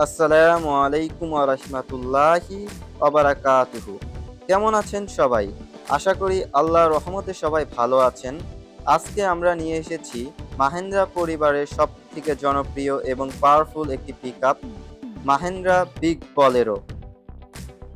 আসসালামু আলাইকুম রহমতুল্লাহি অবরাকাতুহু কেমন আছেন সবাই? আশা করি আল্লাহ রহমতে সবাই ভালো আছেন। আজকে আমরা নিয়ে এসেছি মাহেন্দ্রা পরিবারের সব থেকে জনপ্রিয় এবং পাওয়ারফুল একটি pick up Mahindra big Bolero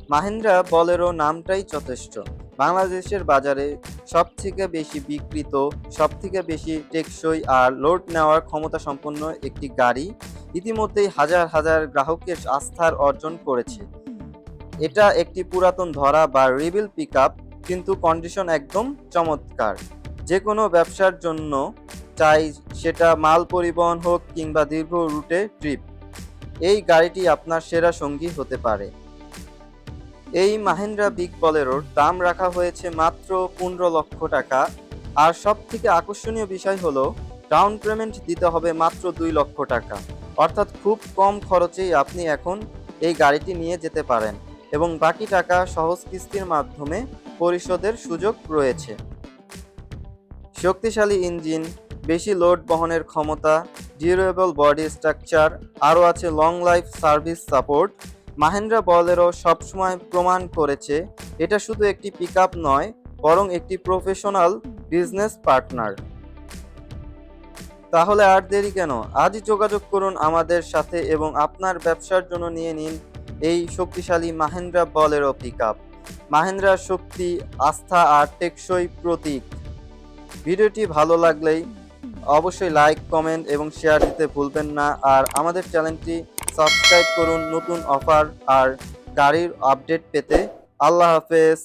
Mahindra Bolero নামটাই যথেষ্ট। বাংলাদেশের বাজারে সব থেকে বেশি বিক্রিত সব থেকে বেশি টেকসই আর লোড নেওয়ার ক্ষমতা সম্পন্ন একটি গাড়ি ইতিমধ্যেই হাজার হাজার গ্রাহকের আস্থার অর্জন করেছে। এটা একটি পুরাতন ধরা বা রিবিল পিক কিন্তু কন্ডিশন একদম চমৎকার। যে কোনো ব্যবসার জন্য চাই সেটা মাল পরিবহন হোক কিংবা দীর্ঘ রুটে ট্রিপ। এই গাড়িটি আপনার সেরা সঙ্গী হতে পারে। এই মাহেন্দ্রা বিগ বলেরোর দাম রাখা হয়েছে মাত্র পনেরো লক্ষ টাকা। আর সব থেকে আকর্ষণীয় বিষয় হলো, ডাউন পেমেন্ট দিতে হবে মাত্র দুই লক্ষ টাকা। অর্থাৎ খুব কম খরচেই আপনি এখন এই গাড়িটি নিয়ে যেতে পারেন এবং বাকি টাকা সহজ কিস্তির মাধ্যমে পরিশোধের সুযোগ রয়েছে। শক্তিশালী ইঞ্জিন, বেশি লোড বহনের ক্ষমতা, ডিউরেবল বডি স্ট্রাকচার, আরও আছে long life service support Mahindra বলেরও সবসময় প্রমাণ করেছে, এটা শুধু একটি পিকআপ নয়, বরং একটি প্রফেশনাল বিজনেস পার্টনার তাহলে আর দেরি কেন? আজই যোগাযোগ করুন আমাদের সাথে এবং আপনার ব্যবসার জন্য নিয়ে নিন এই শক্তিশালী মাহেন্দ্রা বলেরো পিকআপ মাহেন্দ্রা শক্তি, আস্থা আর টেকসই প্রতীক। ভিডিওটি ভালো লাগলেই অবশ্যই লাইক কমেন্ট এবং শেয়ার দিতে ভুলবেন না। আর আমাদের চ্যানেলটি সাবস্ক্রাইব করুন নতুন অফার আর গাড়ির আপডেট পেতে আল্লাহ হাফেজ।